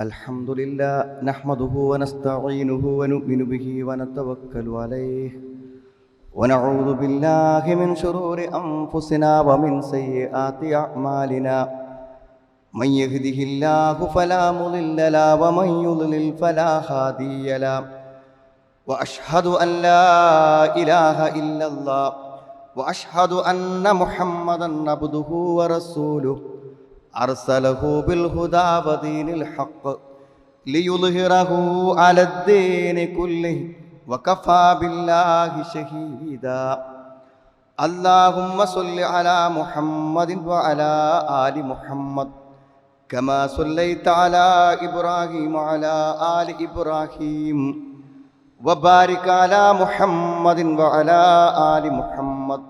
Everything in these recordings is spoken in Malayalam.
الحمد لله نحمده ونستعينه ونؤمن به ونتوكل عليه ونعوذ بالله من شرور أنفسنا ومن سيئات أعمالنا من يهده الله فلا مضل له ومن يضلل فلا هادي له وأشهد أن لا إله إلا الله وأشهد أن محمدا عبده ورسوله أرسله بالهدى ودين الحق ليظهره على الدين كله وكفى بالله شهيدا. اللهم صل على محمد وعلى آل محمد كما صليت على إبراهيم وعلى آل إبراهيم وبارك على محمد وعلى آل محمد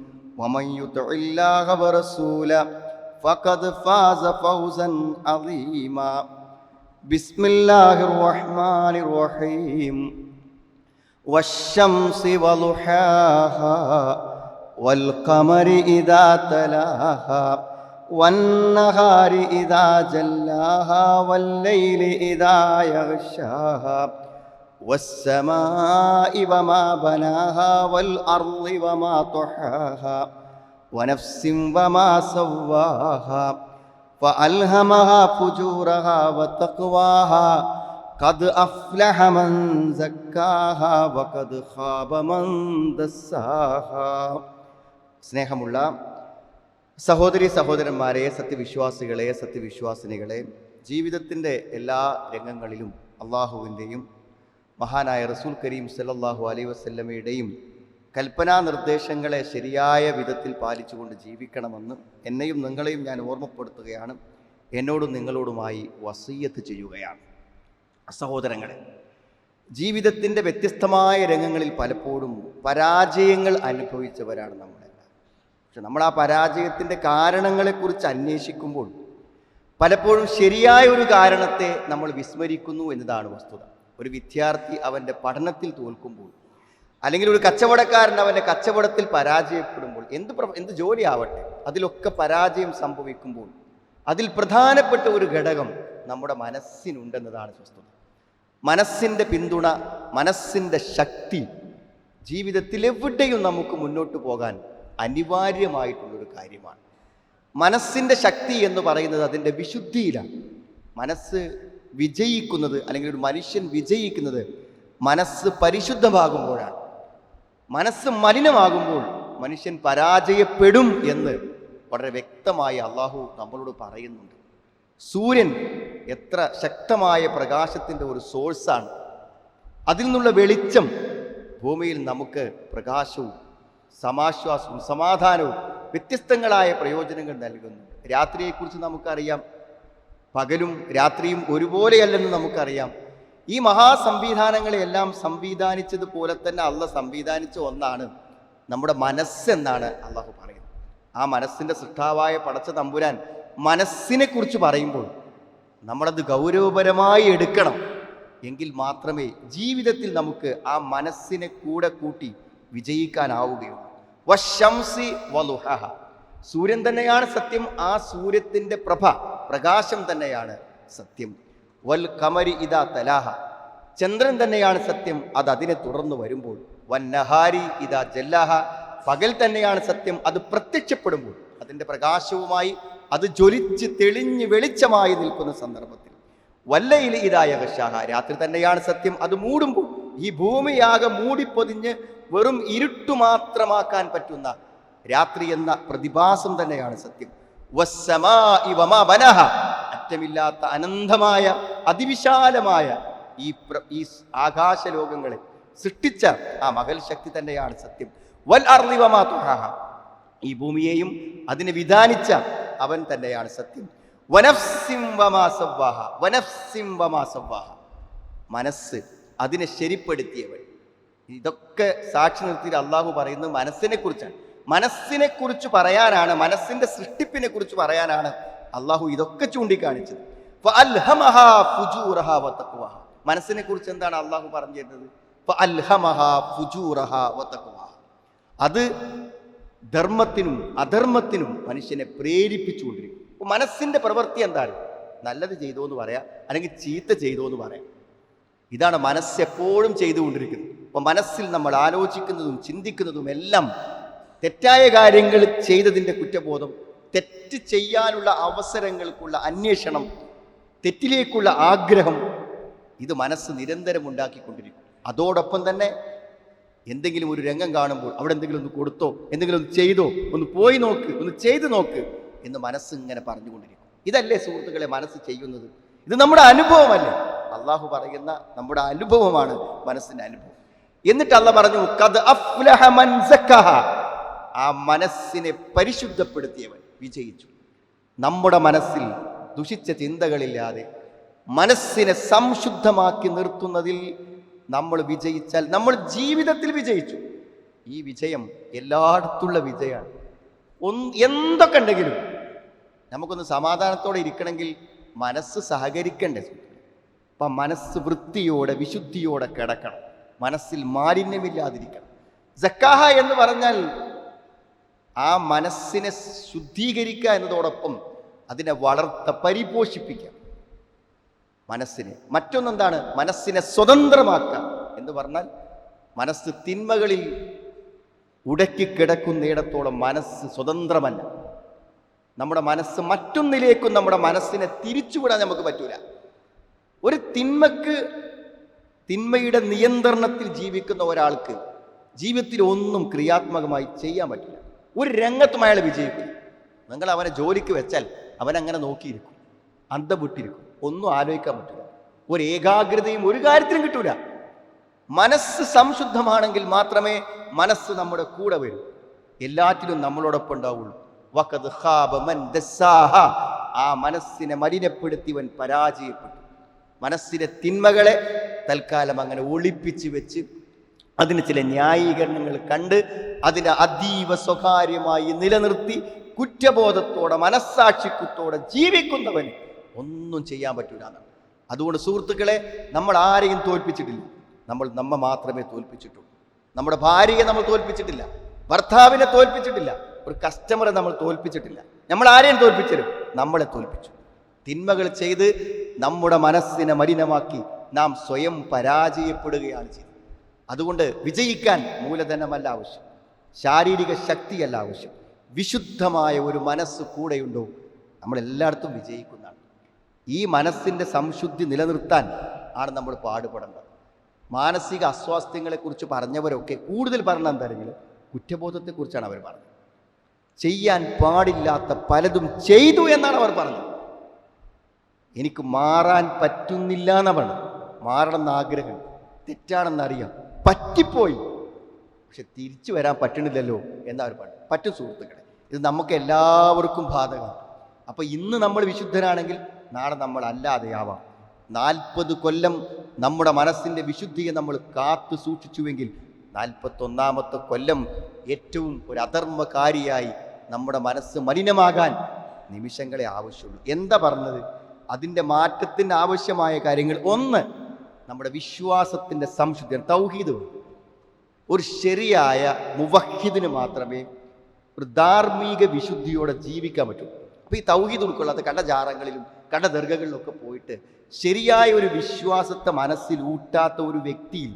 ومن يطع الله ورسوله فقد فاز فوزا عظيما. بسم الله الرحمن الرحيم. والشمس وضحاها والقمر إذا تلاها والنهار إذا جلاها والليل إذا يغشاها والسماء وما بناها والأرض وما طحاها ونفس وما سواها فألهمها فجورها وتقواها قد أفلح من زكاها وقد خاب من دساها സ്നേഹമുള്ള സഹോദരി സഹോദരന്മാരെ സത്യവിശ്വാസികളെ സത്യവിശ്വാസിനികളെ ജീവിതത്തിൻ്റെ എല്ലാ രംഗങ്ങളിലും അള്ളാഹുവിൻ്റെയും മഹാനായ റസൂൽ കരീം സല്ലാഹു അലൈ വസല്ലമയുടെയും കൽപ്പനാ നിർദ്ദേശങ്ങളെ ശരിയായ വിധത്തിൽ പാലിച്ചുകൊണ്ട് ജീവിക്കണമെന്ന് എന്നെയും നിങ്ങളെയും ഞാൻ ഓർമ്മപ്പെടുത്തുകയാണ്. എന്നോടും നിങ്ങളോടുമായി വസീയത്ത് ചെയ്യുകയാണ്. സഹോദരങ്ങളെ ജീവിതത്തിന്റെ വ്യത്യസ്തമായ രംഗങ്ങളിൽ പലപ്പോഴും പരാജയങ്ങൾ അനുഭവിച്ചവരാണ് നമ്മളെല്ലാം. പക്ഷെ നമ്മൾ ആ പരാജയത്തിന്റെ കാരണങ്ങളെക്കുറിച്ച് അന്വേഷിക്കുമ്പോൾ പലപ്പോഴും ശരിയായ ഒരു കാരണത്തെ നമ്മൾ വിസ്മരിക്കുന്നു എന്നതാണ് വസ്തുത. ഒരു വിദ്യാർത്ഥി അവന്റെ പഠനത്തിൽ തോൽക്കുമ്പോൾ അല്ലെങ്കിൽ ഒരു കച്ചവടക്കാരൻ അവന്റെ കച്ചവടത്തിൽ പരാജയപ്പെടുമ്പോൾ എന്ത് എന്ത് ജോലി ആവട്ടെ അതിലൊക്കെ പരാജയം സംഭവിക്കുമ്പോൾ അതിൽ പ്രധാനപ്പെട്ട ഒരു ഘടകം നമ്മുടെ മനസ്സിനുണ്ടെന്നതാണ് വസ്തുത മനസ്സിന്റെ പിന്തുണ മനസ്സിന്റെ ശക്തി ജീവിതത്തിൽ എവിടെയും നമുക്ക് മുന്നോട്ട് പോകാൻ അനിവാര്യമായിട്ടുള്ളൊരു കാര്യമാണ്. മനസ്സിന്റെ ശക്തി എന്ന് പറയുന്നത് അതിന്റെ വിശുദ്ധിയിലാണ്. മനസ്സ് വിജയിക്കുന്നത് അല്ലെങ്കിൽ ഒരു മനുഷ്യൻ വിജയിക്കുന്നത് മനസ്സ് പരിശുദ്ധമാകുമ്പോഴാണ്. മനസ്സ് മലിനമാകുമ്പോൾ മനുഷ്യൻ പരാജയപ്പെടും എന്ന് വളരെ വ്യക്തമായി അള്ളാഹു നമ്മളോട് പറയുന്നുണ്ട്. സൂര്യൻ എത്ര ശക്തമായ പ്രകാശത്തിന്റെ ഒരു സോഴ്സാണ്. അതിൽ നിന്നുള്ള വെളിച്ചം ഭൂമിയിൽ നമുക്ക് പ്രകാശവും സമാശ്വാസവും സമാധാനവും വ്യത്യസ്തങ്ങളായ പ്രയോജനങ്ങൾ നൽകുന്നു. രാത്രിയെക്കുറിച്ച് നമുക്കറിയാം. പകലും രാത്രിയും ഒരുപോലെയല്ലെന്ന് നമുക്കറിയാം. ഈ മഹാസംവിധാനങ്ങളെയെല്ലാം സംവിധാനിച്ചതുപോലെ തന്നെ അള്ള സംവിധാനിച്ച ഒന്നാണ് നമ്മുടെ മനസ്സെന്നാണ് അള്ളാഹു പറയുന്നത്. ആ മനസ്സിന്റെ സൃഷ്ടാവായ പടച്ച തമ്പുരാൻ മനസ്സിനെ കുറിച്ച് പറയുമ്പോൾ നമ്മളത് ഗൗരവപരമായി എടുക്കണം. എങ്കിൽ മാത്രമേ ജീവിതത്തിൽ നമുക്ക് ആ മനസ്സിനെ കൂടെ കൂട്ടി വിജയിക്കാനാവുകയുള്ളൂ. സൂര്യൻ തന്നെയാണ് സത്യം ആ സൂര്യത്തിന്റെ പ്രഭ പ്രകാശം തന്നെയാണ് സത്യം. വൽ കമരി ഇതാ തലാഹ. ചന്ദ്രൻ തന്നെയാണ് സത്യം അത് അതിനെ തുടർന്ന് വരുമ്പോൾ. വന്നഹാരി ഇതാ ജല്ലാഹ. പകൽ തന്നെയാണ് സത്യം അത് പ്രത്യക്ഷപ്പെടുമ്പോൾ. അതിന്റെ പ്രകാശവുമായി അത് ജ്വലിച്ച് തെളിഞ്ഞ് വെളിച്ചമായി നിൽക്കുന്ന സന്ദർഭത്തിൽ. വല്ലയിൽ ഇതായ വശാഹ രാത്രി തന്നെയാണ് സത്യം അത് മൂടുമ്പോൾ. ഈ ഭൂമിയാകെ മൂടിപ്പൊതിഞ്ഞ് വെറും ഇരുട്ടു മാത്രമാക്കാൻ പറ്റുന്ന രാത്രി എന്ന പ്രതിഭാസം തന്നെയാണ് സത്യം. അറ്റമില്ലാത്ത അനന്തമായ അതിവിശാലമായ ഈ ഈ ആകാശ ലോകങ്ങളെ സൃഷ്ടിച്ച ആ മകൽ ശക്തി തന്നെയാണ് സത്യം വൽ അർവമാ വമാ തുഹാഹ. ഈ ഭൂമിയെയും അതിനെ വിധാനിച്ച അവൻ തന്നെയാണ് സത്യം. മനസ്സ് അതിനെ ശരിപ്പെടുത്തിയവൻ ഇതൊക്കെ സാക്ഷി നിർത്തിയിട്ട് അള്ളാഹു പറയുന്നത് മനസ്സിനെ കുറിച്ചാണ് മനസ്സിനെ കുറിച്ച് പറയാനാണ് മനസ്സിന്റെ സൃഷ്ടിപ്പിനെ കുറിച്ച് പറയാനാണ് അള്ളാഹു ഇതൊക്കെ ചൂണ്ടിക്കാണിച്ചത്. മനസ്സിനെ കുറിച്ച് എന്താണ് അള്ളാഹു പറഞ്ഞു തരുന്നത്? ഫഅൽഹമഹാ ഫുജൂറഹാ വതഖ്വാഹ. അത് ധർമ്മത്തിനും അധർമ്മത്തിനും മനുഷ്യനെ പ്രേരിപ്പിച്ചുകൊണ്ടിരിക്കും. അപ്പൊ മനസ്സിന്റെ പ്രവൃത്തി എന്താണ്? നല്ലത് ചെയ്തോ എന്ന് പറയാം അല്ലെങ്കിൽ ചീത്ത ചെയ്തോ എന്ന് പറയാം. ഇതാണ് മനസ്സെപ്പോഴും ചെയ്തുകൊണ്ടിരിക്കുന്നത്. അപ്പൊ മനസ്സിൽ നമ്മൾ ആലോചിക്കുന്നതും ചിന്തിക്കുന്നതും എല്ലാം തെറ്റായ കാര്യങ്ങൾ ചെയ്തതിന്റെ കുറ്റബോധം തെറ്റ് ചെയ്യാനുള്ള അവസരങ്ങൾക്കുള്ള അന്വേഷണം തെറ്റിലേക്കുള്ള ആഗ്രഹം ഇത് മനസ്സ് നിരന്തരം ഉണ്ടാക്കിക്കൊണ്ടിരിക്കും. അതോടൊപ്പം തന്നെ എന്തെങ്കിലും ഒരു രംഗം കാണുമ്പോൾ അവിടെ എന്തെങ്കിലും ഒന്ന് കൊടുത്തോ എന്തെങ്കിലും ഒന്ന് ചെയ്തോ ഒന്ന് പോയി നോക്ക് ഒന്ന് ചെയ്തു നോക്ക് എന്ന് മനസ്സ് ഇങ്ങനെ പറഞ്ഞുകൊണ്ടിരിക്കും. ഇതല്ലേ സുഹൃത്തുക്കളെ മനസ്സ് ചെയ്യുന്നത്? ഇത് നമ്മുടെ അനുഭവമല്ലേ? അള്ളാഹു പറയുന്ന നമ്മുടെ അനുഭവമാണ് മനസ്സിന്റെ അനുഭവം. എന്നിട്ട് അല്ല പറഞ്ഞു ആ മനസ്സിനെ പരിശുദ്ധപ്പെടുത്തിയവൻ വിജയിച്ചു. നമ്മുടെ മനസ്സിൽ ദുഷിച്ച ചിന്തകളില്ലാതെ മനസ്സിനെ സംശുദ്ധമാക്കി നിർത്തുന്നതിൽ നമ്മൾ വിജയിച്ചാൽ നമ്മൾ ജീവിതത്തിൽ വിജയിച്ചു. ഈ വിജയം എല്ലായിടത്തുള്ള വിജയമാണ്. ഒന്ന് എന്തൊക്കെ ഉണ്ടെങ്കിലും നമുക്കൊന്ന് സമാധാനത്തോടെ ഇരിക്കണമെങ്കിൽ മനസ്സ് സഹകരിക്കണ്ടേ സുഹൃത്തുക്കളെ? അപ്പം മനസ്സ് വൃത്തിയോടെ വിശുദ്ധിയോടെ കിടക്കണം. മനസ്സിൽ മാലിന്യമില്ലാതിരിക്കണം. ജക്കാഹ എന്ന് പറഞ്ഞാൽ ആ മനസ്സിനെ ശുദ്ധീകരിക്കുക എന്നതോടൊപ്പം അതിനെ വളർത്ത പരിപോഷിപ്പിക്കുക മനസ്സിനെ. മറ്റൊന്നെന്താണ്? മനസ്സിനെ സ്വതന്ത്രമാക്കുക എന്ന് പറഞ്ഞാൽ മനസ്സ് തിന്മകളിൽ ഉടക്കി കിടക്കുന്നിടത്തോളം മനസ്സ് സ്വതന്ത്രമല്ല. നമ്മുടെ മനസ്സ് മറ്റൊന്നിലേക്കും നമ്മുടെ മനസ്സിനെ തിരിച്ചുവിടാൻ നമുക്ക് പറ്റൂല. ഒരു തിന്മക്ക് തിന്മയുടെ നിയന്ത്രണത്തിൽ ജീവിക്കുന്ന ഒരാൾക്ക് ജീവിതത്തിൽ ഒന്നും ക്രിയാത്മകമായി ചെയ്യാൻ പറ്റില്ല. ഒരു രംഗത്തും അയാൾ വിജയിക്കും നിങ്ങൾ അവനെ ജോലിക്ക് വെച്ചാൽ അവൻ അങ്ങനെ നോക്കിയിരിക്കും അന്തം ഒന്നും ആലോചിക്കാൻ പറ്റില്ല ഒരു ഏകാഗ്രതയും ഒരു കാര്യത്തിനും കിട്ടൂല. മനസ്സ് സംശുദ്ധമാണെങ്കിൽ മാത്രമേ മനസ്സ് നമ്മുടെ കൂടെ വരൂ. എല്ലാറ്റിലും നമ്മളോടൊപ്പം ഉണ്ടാവുള്ളൂ. വഖദ് ഖാബ മൻ. ആ മനസ്സിനെ മലിനപ്പെടുത്തിയവൻ പരാജയപ്പെട്ടു. മനസ്സിലെ തിന്മകളെ തൽക്കാലം അങ്ങനെ ഒളിപ്പിച്ച് വെച്ച് അതിന് ചില ന്യായീകരണങ്ങൾ കണ്ട് അതിനെ അതീവ സ്വകാര്യമായി നിലനിർത്തി കുറ്റബോധത്തോടെ മനസ്സാക്ഷിത്വത്തോടെ ജീവിക്കുന്നവന് ഒന്നും ചെയ്യാൻ പറ്റൂല അതുകൊണ്ട് സുഹൃത്തുക്കളെ നമ്മൾ ആരെയും തോൽപ്പിച്ചിട്ടില്ല. നമ്മൾ നമ്മ മാത്രമേ തോൽപ്പിച്ചിട്ടുള്ളൂ. നമ്മുടെ ഭാര്യയെ നമ്മൾ തോൽപ്പിച്ചിട്ടില്ല. ഭർത്താവിനെ തോൽപ്പിച്ചിട്ടില്ല. ഒരു കസ്റ്റമറെ നമ്മൾ തോൽപ്പിച്ചിട്ടില്ല. നമ്മൾ ആരെയും തോൽപ്പിച്ചരും നമ്മളെ തോൽപ്പിച്ചു. തിന്മകൾ ചെയ്ത് നമ്മുടെ മനസ്സിനെ മലിനമാക്കി നാം സ്വയം പരാജയപ്പെടുകയാണ് ചെയ്തത്. അതുകൊണ്ട് വിജയിക്കാൻ മൂലധനമല്ല ആവശ്യം. ശാരീരിക ശക്തിയല്ല ആവശ്യം. വിശുദ്ധമായ ഒരു മനസ്സ് കൂടെയുണ്ടോ? നമ്മൾ എല്ലായിടത്തും വിജയിക്കുന്നതാണ്. ഈ മനസ്സിന്റെ സംശുദ്ധി നിലനിർത്താൻ ആണ് നമ്മൾ പാടുപെടേണ്ടത്. മാനസിക അസ്വാസ്ഥ്യങ്ങളെക്കുറിച്ച് പറഞ്ഞവരൊക്കെ കൂടുതൽ പറഞ്ഞ എന്താണെങ്കിൽ കുറ്റബോധത്തെക്കുറിച്ചാണ് അവർ പറഞ്ഞത്. ചെയ്യാൻ പാടില്ലാത്ത പലതും ചെയ്തു എന്നാണ് അവർ പറഞ്ഞത്. എനിക്ക് മാറാൻ പറ്റുന്നില്ല എന്നാണ് മാറണം മാറണമെന്ന് ആഗ്രഹം. തെറ്റാണെന്നറിയാം പറ്റിപ്പോയി. പക്ഷെ തിരിച്ചു വരാൻ പറ്റണില്ലല്ലോ എന്നാ ഒരു പാട്ട്. പറ്റും സുഹൃത്തുക്കളെ. ഇത് നമുക്ക് എല്ലാവർക്കും ബാധകമാണ്. അപ്പോൾ ഇന്ന് നമ്മൾ വിശുദ്ധരാണെങ്കിൽ നാളെ നമ്മൾ അല്ലാതെയാവാം. നാൽപ്പത് കൊല്ലം നമ്മുടെ മനസ്സിന്റെ വിശുദ്ധിയെ നമ്മൾ കാത്തു സൂക്ഷിച്ചുവെങ്കിൽ നാൽപ്പത്തൊന്നാമത്തെ കൊല്ലം ഏറ്റവും ഒരു അധർമ്മകാരിയായി നമ്മുടെ മനസ്സ് മലിനമാകാൻ നിമിഷങ്ങളെ ആവശ്യമുള്ളൂ. എന്താ പറഞ്ഞത്? അതിന്റെ മാറ്റത്തിന് ആവശ്യമായ കാര്യങ്ങൾ. ഒന്ന് നമ്മുടെ വിശ്വാസത്തിന്റെ സംശുദ്ധി തൗഹീദ്. ഒരു ശരിയായ മുവഹിദിന് മാത്രമേ ഒരു ധാർമ്മിക വിശുദ്ധിയോടെ ജീവിക്കാൻ പറ്റൂ. അപ്പോൾ ഈ തൗഹീദ് ഉൾക്കൊള്ളാത്ത കണ്ട ജാറങ്ങളിലും കണ്ട ദീർഘകളിലൊക്കെ പോയിട്ട് ശരിയായ ഒരു വിശ്വാസത്തെ മനസ്സിൽ ഊട്ടാത്ത ഒരു വ്യക്തിയിൽ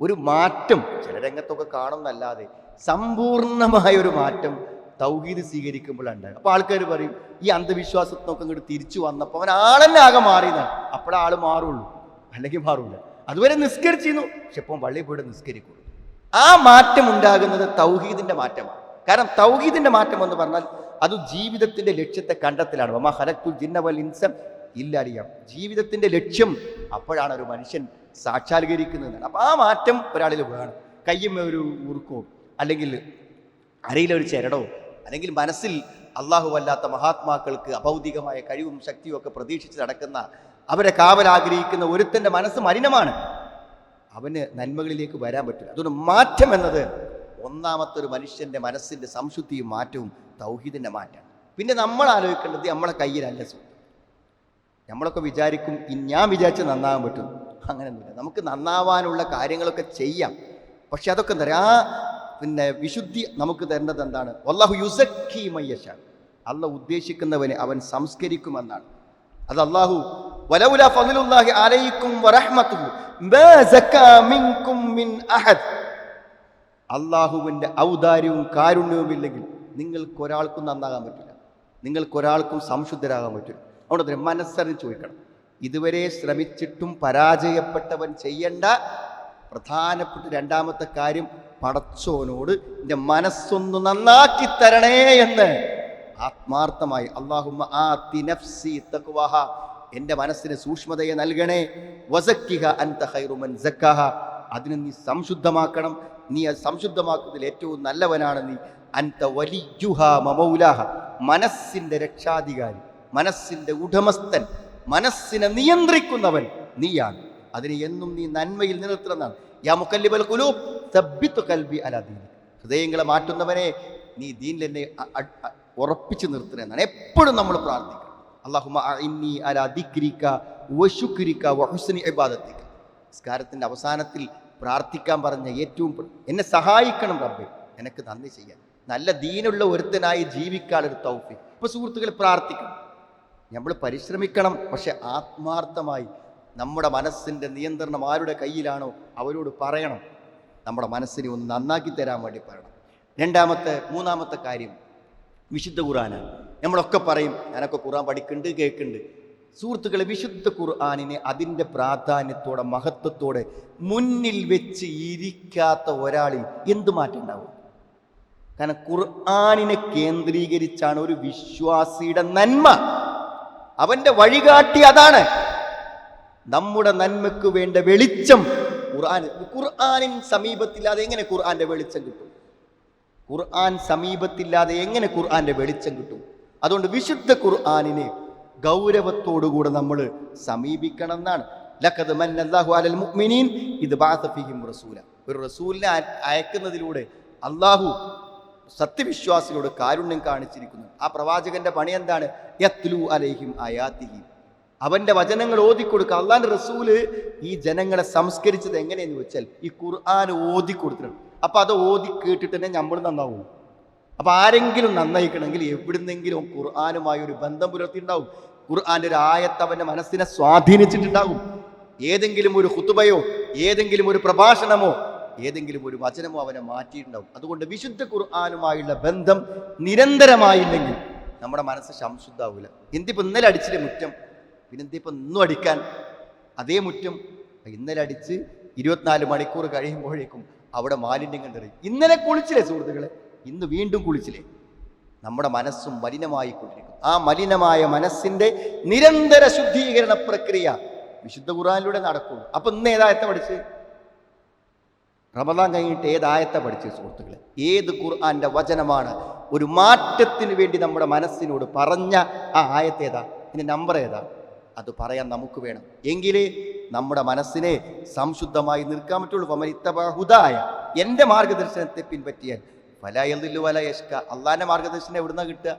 ഒരു മാറ്റം ചില രംഗത്തൊക്കെ കാണുന്നല്ലാതെ സമ്പൂർണമായ ഒരു മാറ്റം തൗഹീദ് സ്വീകരിക്കുമ്പോഴാണ്. ഉണ്ടാകുക അപ്പോൾ ആൾക്കാർ പറയും ഈ അന്ധവിശ്വാസത്തിനൊക്കെ ഇങ്ങോട്ട് തിരിച്ചു വന്നപ്പോൾ അവൻ ആളെന്നെ ആകെ മാറിയതാണ് അപ്പോഴാൾ മാറുള്ളൂ. അല്ലെങ്കിൽ മാറൂല. അതുവരെ നിസ്കരിച്ചിരുന്നു. പക്ഷെ ഇപ്പം വള്ളിയിൽ പോയിട്ട് നിസ്കരിക്കുള്ളൂ. ആ മാറ്റം ഉണ്ടാകുന്നത് തൗഹീദിന്റെ മാറ്റമാണ്. കാരണം തൗഹീദിന്റെ മാറ്റം എന്ന് പറഞ്ഞാൽ അത് ജീവിതത്തിന്റെ ലക്ഷ്യത്തെ കണ്ടെത്തലാണ്. വമാ ഹലക്കുൽ ജിന്ന വൽ ഇൻസം ഇല്ലറിയാം ജീവിതത്തിന്റെ ലക്ഷ്യം അപ്പോഴാണ് ഒരു മനുഷ്യൻ സാക്ഷാത്കരിക്കുന്നത് അപ്പൊ ആ മാറ്റം ഒരാളിൽ വേണം. കയ്യും ഒരു ഉറുക്കോ അല്ലെങ്കിൽ അരയിലൊരു ചരടോ അല്ലെങ്കിൽ മനസ്സിൽ അള്ളാഹു അല്ലാത്ത മഹാത്മാക്കൾക്ക് അഭൗതികമായ കഴിവും ശക്തിയും ഒക്കെ പ്രതീക്ഷിച്ച് നടക്കുന്ന അവരെ കാവൽ ആഗ്രഹിക്കുന്ന ഒരുത്തന്റെ മനസ്സ് മലിനമാണ്. അവന് നന്മകളിലേക്ക് വരാൻ പറ്റില്ല. അതുകൊണ്ട് മാറ്റം എന്നത് ഒന്നാമത്തെ ഒരു മനുഷ്യന്റെ മനസ്സിന്റെ സംശുദ്ധിയും മാറ്റവും തൗഹീദിന്റെ മാറ്റമാണ്. പിന്നെ നമ്മൾ ആലോചിക്കേണ്ടത് നമ്മളെ കയ്യിലല്ല സുഖം നമ്മളൊക്കെ വിചാരിക്കും "ഇ- ഞാൻ വിചാരിച്ച് നന്നാകാൻ പറ്റും. അങ്ങനെയൊന്നുമില്ല. നമുക്ക് നന്നാവാനുള്ള കാര്യങ്ങളൊക്കെ ചെയ്യാം. പക്ഷെ അതൊക്കെ എന്താ ആ പിന്നെ വിശുദ്ധി നമുക്ക് തരേണ്ടത് എന്താണ്? വല്ലാഹു യുസഖി മയ്യശ അല്ല ഉദ്ദേശിക്കുന്നവനെ അവൻ സംസ്കരിക്കുമെന്നാണ്. അത് അള്ളാഹു വലൗല ഫضലുല്ലാഹി അലൈക്കും വറഹ്മത്തുഹു. മാ സക്കാ മിൻകും മിൻ അഹദ്. അള്ളാഹുവിന്റെ ഔദാര്യവും കാരുണ്യവും ഇല്ലെങ്കിൽ നിങ്ങൾക്ക് ഒരാൾക്കും നന്നാകാൻ പറ്റില്ല. നിങ്ങൾക്ക് ഒരാൾക്കും സംശുദ്ധരാകാൻ പറ്റില്ല. അതുകൊണ്ട് തന്നെ മനസ്സറിഞ്ഞ് ചോദിക്കണം. ഇതുവരെ ശ്രമിച്ചിട്ടും പരാജയപ്പെട്ടവൻ ചെയ്യേണ്ട പ്രധാനപ്പെട്ട രണ്ടാമത്തെ കാര്യം പടച്ചോനോട് എന്റെ മനസ്സൊന്ന് നന്നാക്കി തരണേ എന്ന് ആത്മാർത്ഥമായി തഖ്വഹ എന്റെ മനസ്സിന് സൂക്ഷ്മതയെ നൽകണേ. വസക്കിഹ അൻത ഹൈറുമൻ സക്കാഹ. അതിനെ നീ സംശുദ്ധമാക്കണം. നീ അത് സംശുദ്ധമാക്കുന്നതിൽ ഏറ്റവും നല്ലവനാണ് നീ. അൻത വലിയുഹ മമൗലാഹ മനസ്സിന്റെ രക്ഷാധികാരി മനസ്സിന്റെ ഉടമസ്ഥൻ മനസ്സിനെ നിയന്ത്രിക്കുന്നവൻ നീയാണ്. അതിനെ എന്നും നീ നന്മയിൽ നിലനിർത്തണമെന്നാണ് യാ മുക്കല്ലിബൽ ഖുലൂബ് സബ്ബിത്തു കൽബി അലാ ദീനിക്. ഹൃദയങ്ങളെ മാറ്റുന്നവനെ നീ ദീനിൽ എന്നെ ഉറപ്പിച്ചു നിർത്തണമെന്നാണ് എപ്പോഴും നമ്മൾ പ്രാർത്ഥിക്കണം. അള്ളാഹുമ അഇന്നി അലാ ദിക്രിക വ ഹുസ്നി ഇബാദത്തിക. നിസ്കാരത്തിന്റെ അവസാനത്തിൽ പ്രാർത്ഥിക്കാൻ പറഞ്ഞ ഏറ്റവും എന്നെ സഹായിക്കണം റബ്ബെ എനിക്ക് നന്ദി ചെയ്യാൻ. നല്ല ദീനുള്ള ഒരുത്തനായി ജീവിക്കാനൊരു തൗഫി ഇപ്പൊ സുഹൃത്തുക്കൾ പ്രാർത്ഥിക്കണം. നമ്മൾ പരിശ്രമിക്കണം പക്ഷെ ആത്മാർത്ഥമായി നമ്മുടെ മനസ്സിന്റെ നിയന്ത്രണം ആരുടെ കയ്യിലാണോ അവരോട് പറയണം. നമ്മുടെ മനസ്സിനെ ഒന്ന് നന്നാക്കി തരാൻ വേണ്ടി പറയണം. രണ്ടാമത്തെ മൂന്നാമത്തെ കാര്യം വിശുദ്ധ ഖുർആനാണ്. നമ്മളൊക്കെ പറയും ഞാനൊക്കെ ഖുർആൻ പഠിക്കുന്നുണ്ട് കേൾക്കുന്നുണ്ട്. സുഹൃത്തുക്കളെ വിശുദ്ധ ഖുർആാനിനെ അതിന്റെ പ്രാധാന്യത്തോടെ മഹത്വത്തോടെ മുന്നിൽ വെച്ച് ഇരിക്കാത്ത ഒരാളിൽ എന്ത് മാറ്റം ഉണ്ടാവും? കാരണം ഖുർആാനിനെ കേന്ദ്രീകരിച്ചാണ് ഒരു വിശ്വാസിയുടെ നന്മ. അവന്റെ വഴികാട്ടി അതാണ്. നമ്മുടെ നന്മയ്ക്ക് വേണ്ട വെളിച്ചം ഖുർആൻ. ഖുർആാനിൻ സമീപത്തില്ലാതെ എങ്ങനെ ഖുർആന്റെ വെളിച്ചം കിട്ടും? ഖുർആൻ സമീപത്തില്ലാതെ എങ്ങനെ ഖുർആന്റെ വെളിച്ചം കിട്ടും? അതുകൊണ്ട് വിശുദ്ധ ഖുർആാനിനെ ഗൗരവത്തോടുകൂടെ നമ്മൾ സമീപിക്കണം എന്നാണ് ലഖദ് അലൽ മുഅ്മിനീൻ ഇത് റസൂല. ഒരു റസൂലിനെ അയ- അയക്കുന്നതിലൂടെ അള്ളാഹു സത്യവിശ്വാസികളോട് കാരുണ്യം കാണിച്ചിരിക്കുന്നു. ആ പ്രവാചകന്റെ പണി എന്താണ്? യത്ലു അലൈഹിം ആയാത്തിഹി. അവന്റെ വചനങ്ങൾ ഓതിക്കൊടുക്കുക അള്ളാന്റെ റസൂൽ ഈ ജനങ്ങളെ സംസ്കരിച്ചത് എങ്ങനെയെന്ന് വെച്ചാൽ ഈ ഖുർആൻ ഓതി കൊടുത്തിട്ടുണ്ട് അപ്പൊ അത് ഓതി കേട്ടിട്ട് തന്നെ നമ്മൾ നന്നാവും. അപ്പൊ ആരെങ്കിലും നന്നായിക്കണമെങ്കിൽ എവിടുന്നെങ്കിലും ഖുർആാനുമായി ഒരു ബന്ധം പുലർത്തിയിട്ടുണ്ടാവും. ഖുർആാന്റെ ഒരു ആയത്ത് അവന്റെ മനസ്സിനെ സ്വാധീനിച്ചിട്ടുണ്ടാകും ഏതെങ്കിലും ഒരു ഹുത്തുബയോ ഏതെങ്കിലും ഒരു പ്രഭാഷണമോ ഏതെങ്കിലും ഒരു വചനമോ അവനെ മാറ്റിയിട്ടുണ്ടാവും. അതുകൊണ്ട് വിശുദ്ധ ഖുർആാനുമായുള്ള ബന്ധം നിരന്തരമായില്ലെങ്കിൽ നമ്മുടെ മനസ്സ് സംശുദ്ധാവില്ല എന്തിപ്പോ ഇന്നലെ അടിച്ചിട്ട് മുറ്റം? പിന്നെ എന്തിപ്പോ ഇന്നും അടിക്കാൻ? അതേ മുറ്റം ഇന്നലെ അടിച്ച് ഇരുപത്തിനാല് മണിക്കൂർ കഴിയുമ്പോഴേക്കും അവിടെ മാലിന്യം കണ്ടറിയും ഇന്നലെ കുളിച്ചില്ലേ സുഹൃത്തുക്കളെ? ഇന്ന് വീണ്ടും കുളിച്ചില്ലേ? നമ്മുടെ മനസ്സും മലിനമായിക്കൊണ്ടിരിക്കും ആ മലിനമായ മനസ്സിന്റെ നിരന്തര ശുദ്ധീകരണ പ്രക്രിയ വിശുദ്ധ ഖുറാനിലൂടെ നടക്കും അപ്പൊ ഇന്ന് ഏതായത്തെ പഠിച്ച് റമദാൻ കഴിഞ്ഞിട്ട് ഏതായത്തെ പഠിച്ച് സുഹൃത്തുക്കളെ? ഏത് ഖുർആന്റെ വചനമാണ് ഒരു മാറ്റത്തിന് വേണ്ടി നമ്മുടെ മനസ്സിനോട് പറഞ്ഞ ആ ആയത്ത് ഏതാ? ഇതിന്റെ നമ്പർ ഏതാ? അത് പറയാൻ നമുക്ക് വേണം. എങ്കിലേ നമ്മുടെ മനസ്സിനെ സംശുദ്ധമായി നിൽക്കാൻ പറ്റുള്ളൂ. ഫമരിത്തബഹുദായ എന്റെ മാർഗദർശനത്തെ പിൻപറ്റിയാൽ ഫലായു വല യഷ്ക അള്ളാന്റെ മാർഗദർശനം എവിടുന്ന കിട്ടുക?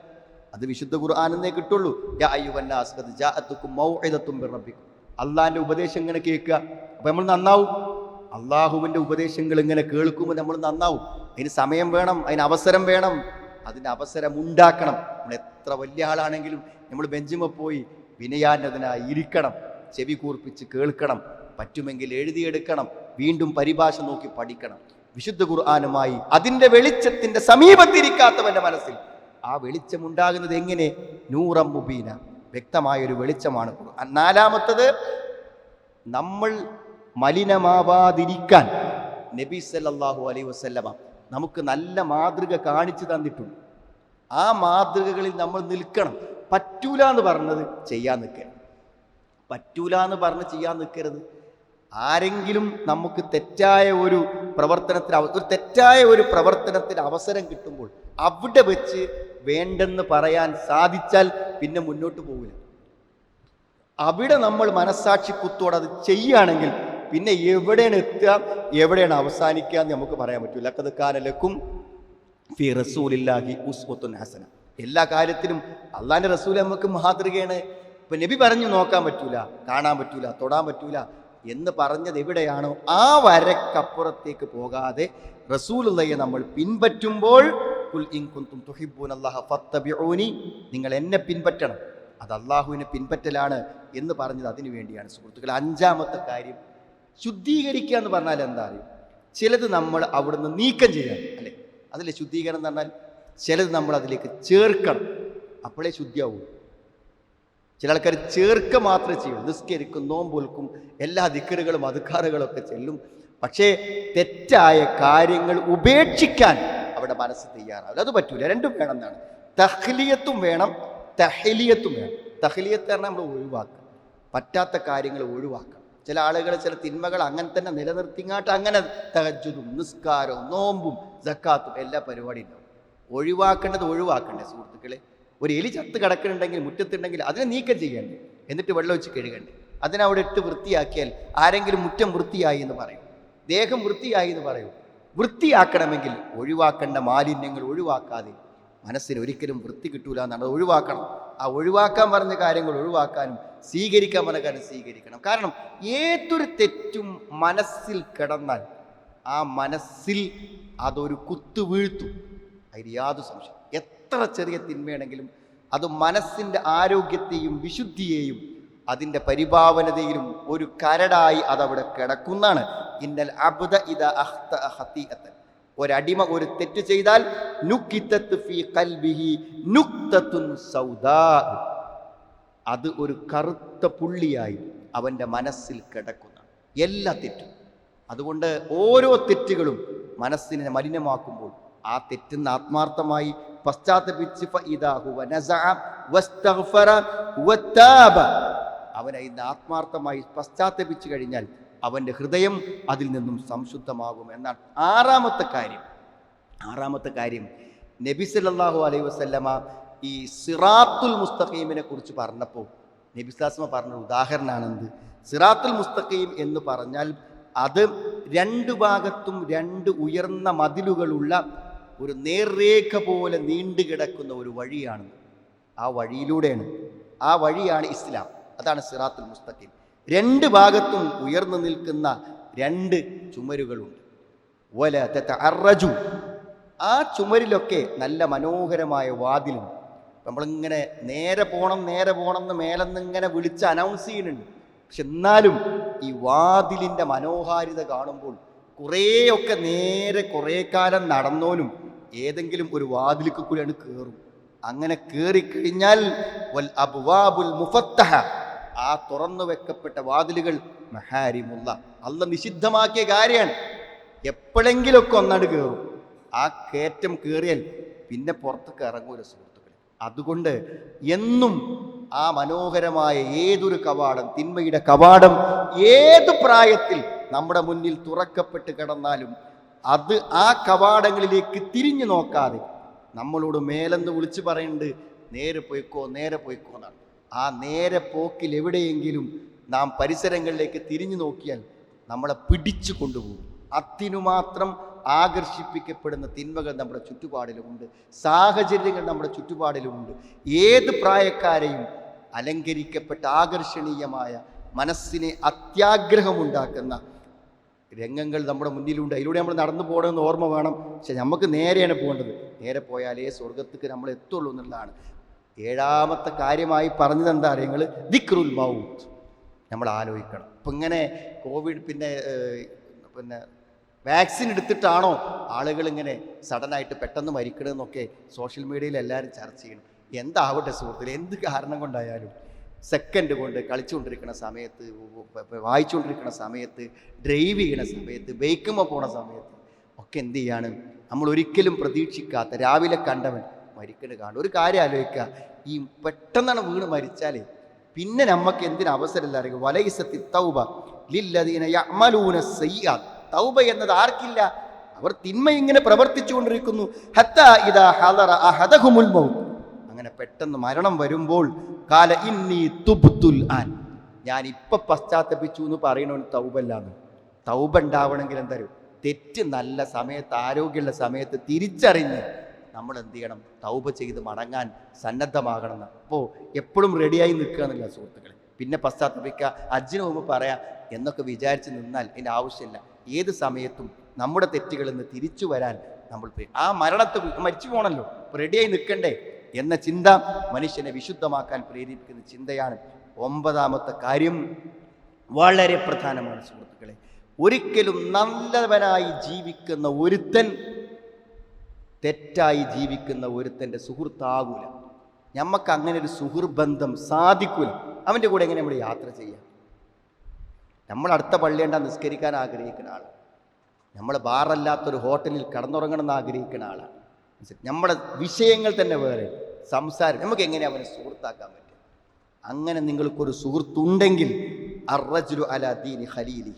അത് വിശുദ്ധ ഖുർആാനെന്നേ കിട്ടുള്ളൂ. അള്ളാഹിന്റെ ഉപദേശം ഇങ്ങനെ കേൾക്കുക? അപ്പം നമ്മൾ നന്നാവും. അള്ളാഹുവിന്റെ ഉപദേശങ്ങൾ ഇങ്ങനെ കേൾക്കുമ്പോൾ നമ്മൾ നന്നാവും. അതിന് സമയം വേണം അതിന് അവസരം വേണം. അതിന് അവസരം ഉണ്ടാക്കണം. നമ്മൾ എത്ര വലിയ ആളാണെങ്കിലും നമ്മൾ ബെഞ്ചുമ പോയി വിനയാന്നതിനായി ഇരിക്കണം. ചെവി കൂർപ്പിച്ച് കേൾക്കണം. പറ്റുമെങ്കിൽ എഴുതിയെടുക്കണം. വീണ്ടും പരിഭാഷ നോക്കി പഠിക്കണം. വിശുദ്ധ ഖുർആാനുമായി അതിന്റെ വെളിച്ചത്തിന്റെ സമീപത്തിരിക്കാത്തവന്റെ മനസ്സിൽ ആ വെളിച്ചം ഉണ്ടാകുന്നത് എങ്ങനെ? നൂറം മുബീന. വ്യക്തമായൊരു വെളിച്ചമാണ് നാലാമത്തത് നമ്മൾ മലിനമാവാതിരിക്കാൻ നബി സല്ലാഹു അലൈ വസല്ലമ നമുക്ക് നല്ല മാതൃക കാണിച്ചു തന്നിട്ടുണ്ട്. ആ മാതൃകകളിൽ നമ്മൾ നിൽക്കണം. പറ്റൂല എന്ന് പറഞ്ഞത് ചെയ്യാൻ നിൽക്കരുത്. പറ്റൂല എന്ന് പറഞ്ഞ് ചെയ്യാൻ നിൽക്കരുത്. ആരെങ്കിലും നമുക്ക് തെറ്റായ ഒരു പ്രവർത്തനത്തിന് ഒരു തെറ്റായ ഒരു പ്രവർത്തനത്തിന് അവസരം കിട്ടുമ്പോൾ അവിടെ വെച്ച് വേണ്ടെന്ന് പറയാൻ സാധിച്ചാൽ പിന്നെ മുന്നോട്ട് പോകില്ല അവിടെ നമ്മൾ മനസ്സാക്ഷി കുത്തോടെ അത് ചെയ്യുകയാണെങ്കിൽ പിന്നെ എവിടെയാണ് എത്തുക എവിടെയാണ് അവസാനിക്കുക എന്ന് നമുക്ക് പറയാൻ പറ്റൂല ലക്കത് കാനലക്കും ഫി റസൂലില്ലാഹി ഉസ്വത്തുൻ ഹസന. എല്ലാ കാര്യത്തിലും അള്ളാഹിന്റെ റസൂൽ നമുക്ക് മാതൃകയാണ്. ഇപ്പം നബി പറഞ്ഞു നോക്കാൻ പറ്റൂല കാണാൻ പറ്റൂല തൊടാൻ പറ്റൂല എന്ന് പറഞ്ഞത് എവിടെയാണോ ആ വരക്കപ്പുറത്തേക്ക് പോകാതെ റസൂലുള്ളയെ നമ്മൾ പിൻപറ്റുമ്പോൾ നിങ്ങൾ എന്നെ പിൻപറ്റണം. അത് അള്ളാഹുവിനെ പിൻപറ്റലാണ് എന്ന് പറഞ്ഞത് അതിനു വേണ്ടിയാണ് സുഹൃത്തുക്കൾ അഞ്ചാമത്തെ കാര്യം ശുദ്ധീകരിക്കുക എന്ന് പറഞ്ഞാൽ എന്താ അറിയും? ചിലത് നമ്മൾ അവിടുന്ന് നീക്കം ചെയ്യണം അല്ലേ? അതിലെ ശുദ്ധീകരണം എന്ന് പറഞ്ഞാൽ ചിലത് നമ്മൾ അതിലേക്ക് ചേർക്കണം. അപ്പോഴേ ശുദ്ധിയാവൂ ചില ആൾക്കാർ ചേർക്ക മാത്രമേ ചെയ്യൂ നിസ്കരിക്കും നോമ്പൊൽക്കും എല്ലാ ദിക്കറുകളും അധികാറുകളൊക്കെ ചെല്ലും. പക്ഷേ തെറ്റായ കാര്യങ്ങൾ ഉപേക്ഷിക്കാൻ അവിടെ മനസ്സ് തയ്യാറാവില്ല. അത് പറ്റൂല. രണ്ടും വേണം എന്നാണ്. തഹ്ലിയത്തും വേണം തഹലിയത്തും വേണം. തഹലിയത്ത് പറഞ്ഞാൽ നമ്മൾ ഒഴിവാക്കുക. പറ്റാത്ത കാര്യങ്ങൾ ഒഴിവാക്കുക. ചില ആളുകൾ ചില തിന്മകൾ അങ്ങനെ തന്നെ നിലനിർത്തിങ്ങാട്ട് അങ്ങനെ തഹജുദും നിസ്കാരവും നോമ്പും ജക്കാത്തും എല്ലാ പരിപാടിയും ഉണ്ടാവും. ഒഴിവാക്കേണ്ടത് ഒഴിവാക്കണ്ടേ സുഹൃത്തുക്കളെ? ഒരു എലി ചത്ത് കിടക്കുന്നുണ്ടെങ്കിൽ മുറ്റത്തുണ്ടെങ്കിൽ അതിനെ നീക്കം ചെയ്യണ്ടേ? എന്നിട്ട് വെള്ളം വെച്ച് കഴുകണ്ടേ? അതിനവിടെ ഇട്ട് വൃത്തിയാക്കിയാൽ ആരെങ്കിലും മുറ്റം വൃത്തിയായി എന്ന് പറയും. ദേഹം വൃത്തിയായി എന്ന് പറയും. വൃത്തിയാക്കണമെങ്കിൽ ഒഴിവാക്കേണ്ട മാലിന്യങ്ങൾ ഒഴിവാക്കാതെ മനസ്സിന് ഒരിക്കലും വൃത്തി കിട്ടൂല എന്നാണ് ഒഴിവാക്കണം. ആ ഒഴിവാക്കാൻ പറഞ്ഞ കാര്യങ്ങൾ ഒഴിവാക്കാനും സ്വീകരിക്കാൻ പറഞ്ഞ കാര്യം സ്വീകരിക്കണം. കാരണം ഏതൊരു തെറ്റും മനസ്സിൽ കിടന്നാൽ ആ മനസ്സിൽ അതൊരു കുത്തു വീഴ്ത്തും. അതിൽ യാതൊരു സംശയം എത്ര ചെറിയ തിന്മയാണെങ്കിലും അത് മനസ്സിന്റെ ആരോഗ്യത്തെയും വിശുദ്ധിയെയും അതിന്റെ പരിഭാവനതയിലും ഒരു കരടായി അതവിടെ കിടക്കുന്നതാണ്. ഇന്നൽ അബ്ദ ഇദ അഖ്ത അത്തൻ. ഒരടിമ ഒരു തെറ്റ് ചെയ്താൽ അത് ഒരു കറുത്ത പുള്ളിയായി അവന്റെ മനസ്സിൽ കിടക്കുന്ന എല്ലാ തെറ്റും. അതുകൊണ്ട് ഓരോ തെറ്റുകളും മനസ്സിനെ മലിനമാക്കുമ്പോൾ ആ തെറ്റിന്ന് ആത്മാർത്ഥമായി പശ്ചാത്തപിച്ച് അവനെ ഇന്ന് ആത്മാർത്ഥമായി പശ്ചാത്തപിച്ച് കഴിഞ്ഞാൽ അവന്റെ ഹൃദയം അതിൽ നിന്നും സംശുദ്ധമാകും എന്നാണ് ആറാമത്തെ കാര്യം. ആറാമത്തെ കാര്യം നബി സല്ലാഹു അലൈഹി വസല്ലമ ഈ സിറാത്തുൽ മുസ്തഖീമിനെ കുറിച്ച് പറഞ്ഞപ്പോൾ നബി സ്ലാസ്മ പറഞ്ഞ ഉദാഹരണമാണെന്ത് സിറാത്തുൽ മുസ്തഖീം എന്ന് പറഞ്ഞാൽ അത് രണ്ട് ഭാഗത്തും രണ്ട് ഉയർന്ന മതിലുകളുള്ള ഒരു നേർരേഖ പോലെ നീണ്ടു കിടക്കുന്ന ഒരു വഴിയാണ്. ആ വഴിയിലൂടെയാണ്. ആ വഴിയാണ് ഇസ്ലാം. അതാണ് സിറാത്തുൽ മുസ്തഖീം. രണ്ട് ഭാഗത്തും ഉയർന്നു നിൽക്കുന്ന രണ്ട് ചുമരുകളുണ്ട്. വല അറജു ആ ചുമരിലൊക്കെ നല്ല മനോഹരമായ വാതിലും. നമ്മളിങ്ങനെ നേരെ പോകണം നേരെ പോകണം എന്ന് മേലെന്ന് ഇങ്ങനെ വിളിച്ച് അനൗൺസ് ചെയ്യുന്നുണ്ട്. പക്ഷെ എന്നാലും ഈ വാതിലിന്റെ മനോഹാരിത കാണുമ്പോൾ കുറേയൊക്കെ നേരെ കുറേ കാലം നടന്നോനും ഏതെങ്കിലും ഒരു വാതിലിക്ക് കൂടിയാണ് കയറും അങ്ങനെ കയറിക്കഴിഞ്ഞാൽ വൽ അബ്വാബുൽ മുഫത്തഹ ആ തുറന്നു വെക്കപ്പെട്ട വാതിലുകൾ മഹാരിമുള്ള. അല്ല നിഷിദ്ധമാക്കിയ കാര്യമാണ്. എപ്പോഴെങ്കിലൊക്കെ ഒന്നാണ് കയറും ആ കയറ്റം കയറിയാൽ പിന്നെ പുറത്തേക്ക് ഇറങ്ങൂല സുഹൃത്തുക്കൾ അതുകൊണ്ട് എന്നും ആ മനോഹരമായ ഏതൊരു കവാടം തിന്മയുടെ കവാടം ഏത് പ്രായത്തിൽ നമ്മുടെ മുന്നിൽ തുറക്കപ്പെട്ട് കിടന്നാലും അത് ആ കവാടങ്ങളിലേക്ക് തിരിഞ്ഞു നോക്കാതെ നമ്മളോട് മേലെന്ന് വിളിച്ചു പറയുന്നുണ്ട്? നേരെ പോയിക്കോ നേരെ പോയിക്കോ എന്നാണ്. ആ നേരെ പോക്കിൽ എവിടെയെങ്കിലും നാം പരിസരങ്ങളിലേക്ക് തിരിഞ്ഞു നോക്കിയാൽ നമ്മളെ പിടിച്ചു കൊണ്ടുപോകും. അതിനുമാത്രം ആകർഷിപ്പിക്കപ്പെടുന്ന തിന്മകൾ നമ്മുടെ ചുറ്റുപാടിലുമുണ്ട്. സാഹചര്യങ്ങൾ നമ്മുടെ ചുറ്റുപാടിലുമുണ്ട്. ഏത് പ്രായക്കാരെയും അലങ്കരിക്കപ്പെട്ട ആകർഷണീയമായ മനസ്സിനെ അത്യാഗ്രഹമുണ്ടാക്കുന്ന രംഗങ്ങൾ നമ്മുടെ മുന്നിലുണ്ട്. അതിലൂടെ നമ്മൾ നടന്നു പോകണമെന്ന് ഓർമ്മ വേണം. പക്ഷെ നമുക്ക് നേരെയാണ് പോകേണ്ടത്. നേരെ പോയാലേ സ്വർഗത്തേക്ക് നമ്മൾ എത്തുള്ളൂ എന്നുള്ളതാണ്. ഏഴാമത്തെ കാര്യമായി പറഞ്ഞത് എന്താ നിങ്ങൾ ദിക്റുൽ മൗത്ത്. നമ്മൾ ആലോചിക്കണം. അപ്പം ഇങ്ങനെ കോവിഡ് പിന്നെ പിന്നെ വാക്സിൻ എടുത്തിട്ടാണോ ആളുകൾ ഇങ്ങനെ സഡനായിട്ട് പെട്ടെന്ന് മരിക്കണമെന്നൊക്കെ സോഷ്യൽ മീഡിയയിൽ എല്ലാവരും ചർച്ച ചെയ്യണം. എന്താവട്ടെ സുഹൃത്തിൽ എന്ത് കാരണം കൊണ്ടായാലും. സെക്കൻഡ് കൊണ്ട് കളിച്ചുകൊണ്ടിരിക്കുന്ന സമയത്ത് വായിച്ചുകൊണ്ടിരിക്കുന്ന സമയത്ത് ഡ്രൈവ് ചെയ്യുന്ന സമയത്ത് ബൈക്കുമ്പോൾ പോണ സമയത്ത് ഒക്കെ എന്ത് ചെയ്യാണ്? നമ്മൾ ഒരിക്കലും പ്രതീക്ഷിക്കാത്ത രാവിലെ കണ്ടവൻ മരിക്കണ കാണും. ഒരു കാര്യം ആലോചിക്കുക. ഈ പെട്ടെന്നാണ് വീണ് മരിച്ചാലേ പിന്നെ നമുക്ക് എന്തിനു അവസരമില്ല അറിയുക വലൈസത്തി തൗബ ലില്ലതീന യമലൂന സയ്യ തൗബ എന്നത് ആർക്കില്ല? അവർ തിന്മ ഇങ്ങനെ പ്രവർത്തിച്ചുകൊണ്ടിരിക്കുന്നു. ഹത്ത ഇദാ ഹളറ അഹദഹുമുൽ അങ്ങനെ പെട്ടെന്ന് മരണം വരുമ്പോൾ കാല ഇന്നി തുബ്തുൽ ആൻ ഞാൻ ഇപ്പൊ പശ്ചാത്തപിച്ചു എന്ന് പറയണവന് തൗബല്ലാന്ന്. തൗബ ഉണ്ടാവണമെങ്കിൽ എന്തായാലും തെറ്റ് നല്ല സമയത്ത് ആരോഗ്യമുള്ള സമയത്ത് തിരിച്ചറിഞ്ഞ് നമ്മൾ എന്ത് ചെയ്യണം തൗബ ചെയ്ത് മടങ്ങാൻ സന്നദ്ധമാകണം അപ്പോൾ എപ്പോഴും റെഡിയായി നിൽക്കുക എന്നുള്ള സുഹൃത്തുക്കളെ. പിന്നെ പശ്ചാത്തപിക്കുക അജിന് മുമ്പ് പറയാം എന്നൊക്കെ വിചാരിച്ച് നിന്നാൽ എന്റെ ആവശ്യമില്ല. ഏത് സമയത്തും നമ്മുടെ തെറ്റുകളിൽ നിന്ന് തിരിച്ചു വരാൻ നമ്മൾ ആ മരണത്തെ മരിച്ചു പോകണമല്ലോ റെഡിയായി നിൽക്കണ്ടേ? എന്ന ചിന്ത മനുഷ്യനെ വിശുദ്ധമാക്കാൻ പ്രേരിപ്പിക്കുന്ന ചിന്തയാണ് ഒമ്പതാമത്തെ കാര്യം. വളരെ പ്രധാനമാണ് സുഹൃത്തുക്കളെ. ഒരിക്കലും നല്ലവനായി ജീവിക്കുന്ന ഒരുത്തൻ തെറ്റായി ജീവിക്കുന്ന ഒരുത്തന്റെ സുഹൃത്താകൂല. നമുക്ക് അങ്ങനെ ഒരു സുഹൃബന്ധം സാധിക്കൂല. അവന്റെ കൂടെ എങ്ങനെ നമ്മൾ യാത്ര ചെയ്യാം? നമ്മൾ അടുത്ത പള്ളിയേണ്ട നിസ്കരിക്കാൻ ആഗ്രഹിക്കുന്ന ആളാണ് നമ്മൾ ബാറല്ലാത്തൊരു ഹോട്ടലിൽ കടന്നുറങ്ങണം എന്ന് ആഗ്രഹിക്കുന്ന ആളാണ്? നമ്മുടെ വിഷയങ്ങൾ തന്നെ വേറെ. സംസാരം നമുക്ക് എങ്ങനെ അവനെ സുഹൃത്താക്കാൻ പറ്റും? അങ്ങനെ നിങ്ങൾക്കൊരു സുഹൃത്തുണ്ടെങ്കിൽ അറജുലു അല ദീനി ഖലീലി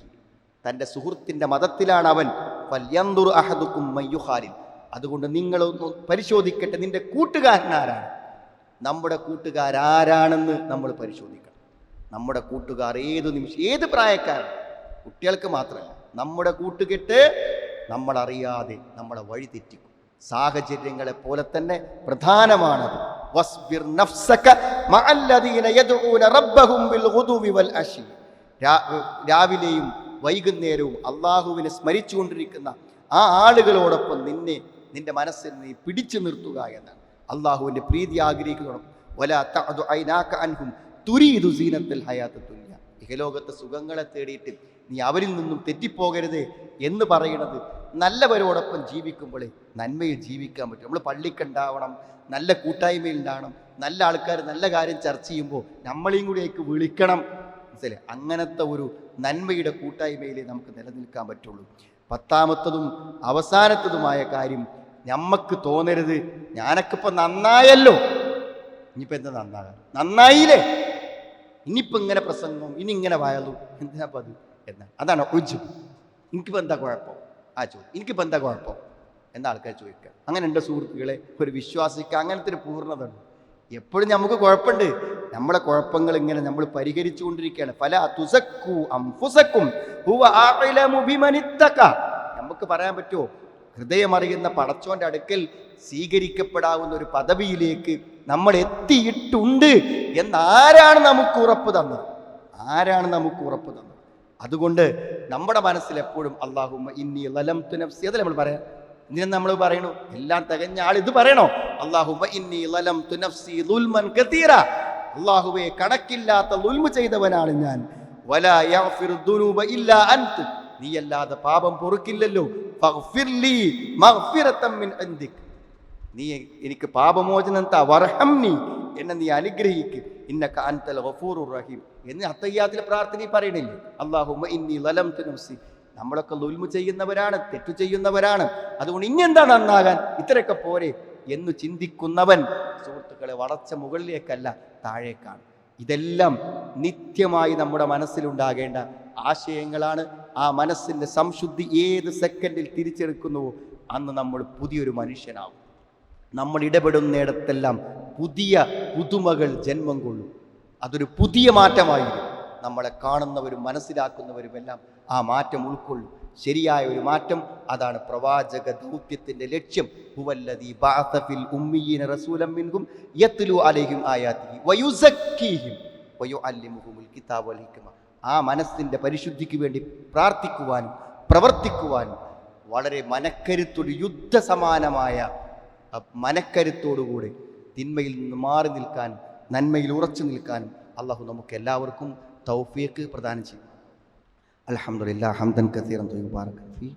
തന്റെ സുഹൃത്തിന്റെ മതത്തിലാണ് അവൻ. പല്യന്തുർ അഹദുക്കും മയ്യുഹാലിൻ അതുകൊണ്ട് നിങ്ങളൊന്ന് പരിശോധിക്കട്ടെ നിന്റെ കൂട്ടുകാരനാരാണ്? നമ്മുടെ കൂട്ടുകാരാരാണെന്ന് നമ്മൾ പരിശോധിക്കണം. നമ്മുടെ കൂട്ടുകാർ ഏത് നിമിഷം ഏത് പ്രായക്കാരൻ കുട്ടികൾക്ക് മാത്രമല്ല നമ്മുടെ കൂട്ടുകെട്ട് നമ്മളറിയാതെ നമ്മളെ വഴി തെറ്റിക്കും സാഹചര്യങ്ങളെ പോലെ തന്നെ പ്രധാനമാണത്. രാവിലെയും വൈകുന്നേരവും അള്ളാഹുവിനെ സ്മരിച്ചുകൊണ്ടിരിക്കുന്ന ആ ആളുകളോടൊപ്പം നിന്നെ നിന്റെ മനസ്സിൽ നീ പിടിച്ചു നിർത്തുക എന്നാണ്. അള്ളാഹുവിന്റെ പ്രീതി ആഗ്രഹിക്കുന്നതോടൊപ്പം സീനത്തുൽ ഹയാത്ത് തുല്യ ഇഹലോകത്തെ സുഖങ്ങളെ തേടിയിട്ട് നീ അവരിൽ നിന്നും തെറ്റിപ്പോകരുത് എന്ന് പറയുന്നത് നല്ലവരോടൊപ്പം ജീവിക്കുമ്പോൾ നന്മയിൽ ജീവിക്കാൻ പറ്റും. നമ്മൾ പള്ളിക്കുണ്ടാവണം നല്ല കൂട്ടായ്മയിൽ ഉണ്ടാവണം നല്ല ആൾക്കാർ നല്ല കാര്യം ചർച്ച ചെയ്യുമ്പോൾ നമ്മളെയും കൂടിയേക്ക് വിളിക്കണം. മനസ്സിലായി? അങ്ങനത്തെ ഒരു നന്മയുടെ കൂട്ടായ്മയിൽ നമുക്ക് നിലനിൽക്കാൻ പറ്റുള്ളൂ. പത്താമത്തതും അവസാനത്തതുമായ കാര്യം നമ്മക്ക് തോന്നരുത്. ഞാനൊക്കെ ഇപ്പം നന്നായല്ലോ. ഇനിയിപ്പോൾ എന്താ നന്നാകാൻ? നന്നായില്ലേ? ഇനിയിപ്പോൾ ഇങ്ങനെ പ്രസംഗം ഇനി ഇങ്ങനെ എന്താ എന്തിനാപ്പം അത്? എന്നാണ് അതാണ് ഉജ് എനിക്കിപ്പോൾ എന്താ കുഴപ്പം? ആ ചോദ്യം. എനിക്കിപ്പോൾ എന്താ കുഴപ്പം? എന്ന ആൾക്കാർ ചോദിക്കുക. അങ്ങനെ എന്റെ സുഹൃത്തുക്കളെ ഒരു വിശ്വാസിക്ക് അങ്ങനത്തെ ഒരു പൂർണത ഉണ്ട്. എപ്പോഴും നമുക്ക് കുഴപ്പമുണ്ട്. നമ്മളെ കുഴപ്പങ്ങൾ ഇങ്ങനെ നമ്മൾ പരിഹരിച്ചു കൊണ്ടിരിക്കുകയാണ് പല തുസക്കു. നമുക്ക് പറയാൻ പറ്റുമോ? ഹൃദയമറിയുന്ന പടച്ചോന്റെ അടുക്കൽ സ്വീകരിക്കപ്പെടാവുന്ന ഒരു പദവിയിലേക്ക് നമ്മൾ എത്തിയിട്ടുണ്ട്. എന്നാരാണ് നമുക്ക് ഉറപ്പ് തന്നത്? ആരാണ് നമുക്ക് ഉറപ്പ് തന്നത്? അതുകൊണ്ട് നമ്മുടെ മനസ്സിൽ എപ്പോഴും അള്ളാഹുമ്മ ഇന്നി ലലം തുനഫ്സി അതല്ലേ നമ്മൾ പറയാം? ഇനി നമ്മൾ പറയണു? എല്ലാം തികഞ്ഞ ആൾ ഇത് പറയണോ? അള്ളാഹുമ്മ ഇന്നി ലലം തുനഫ്സി ലുൽമൻ കതീറ അള്ളാഹുവെ കണക്കില്ലാത്ത ലുൽമ ചെയ്തവനാണ് ഞാൻ. വലാ യഗ്ഫിറു ദുനൂബ ഇല്ലാ അൻത്. നീയല്ലാതെ പാപം പൊറുക്കില്ലല്ലോ. ഫഗ്ഫിർലി മഗ്ഫിറതൻ മിൻ അൻദിക് നീ എനിക്ക് പാപമോചനം താ വർഹംനി എന്നെ നീ അനുഗ്രഹിക്ക്. ഇന്നക അൻതൽ ഗഫൂറുർ റഹീം. എന്ന് അത്തയ്യാത്തിൽ പ്രാർത്ഥന പറയണില്ലേ? അള്ളാഹുമ്മ ഇന്നി ലലം നഫ്സി. നമ്മളൊക്കെ ലുൽമു ചെയ്യുന്നവരാണ് തെറ്റു ചെയ്യുന്നവരാണ്. അതുകൊണ്ട് ഇനിയെന്താ നന്നാകാൻ? ഇത്രയൊക്കെ പോരെ എന്ന് ചിന്തിക്കുന്നവൻ സുഹൃത്തുക്കളെ വളർച്ച മുകളിലേക്കല്ല താഴേക്കാണ്. ഇതെല്ലാം നിത്യമായി നമ്മുടെ മനസ്സിലുണ്ടാകേണ്ട ആശയങ്ങളാണ്. ആ മനസ്സിന്റെ സംശുദ്ധി ഏത് സെക്കൻഡിൽ തിരിച്ചെടുക്കുന്നുവോ അന്ന് നമ്മൾ പുതിയൊരു മനുഷ്യനാവും. നമ്മൾ ഇടപെടുന്നിടത്തെല്ലാം പുതിയ പുതുമകൾ ജന്മം കൊള്ളും. അതൊരു പുതിയ മാറ്റമായിരിക്കും. നമ്മളെ കാണുന്നവരും മനസ്സിലാക്കുന്നവരും എല്ലാം ആ മാറ്റം ഉൾക്കൊള്ളും. ശരിയായ ഒരു മാറ്റം അതാണ് പ്രവാചക ദൗത്യത്തിന്റെ ലക്ഷ്യം. ഉമ്മിയീന യത്ലു അലൈഹിം ആ മനസ്സിന്റെ പരിശുദ്ധിക്ക് വേണ്ടി പ്രാർത്ഥിക്കുവാനും പ്രവർത്തിക്കുവാനും വളരെ മനക്കരുത്തൊരു യുദ്ധസമാനമായ മനക്കരുത്തോടുകൂടി തിന്മയിൽ നിന്ന് മാറി നിൽക്കാൻ നന്മയിൽ ഉറച്ചു നിൽക്കാൻ അള്ളാഹു നമുക്ക് എല്ലാവർക്കും തൗഫീഖ് പ്രദാനം ചെയ്യും. അൽഹംദുലില്ലാ ഹംദൻ കസീറൻ തൊയ്യുബാറക് ഫീ.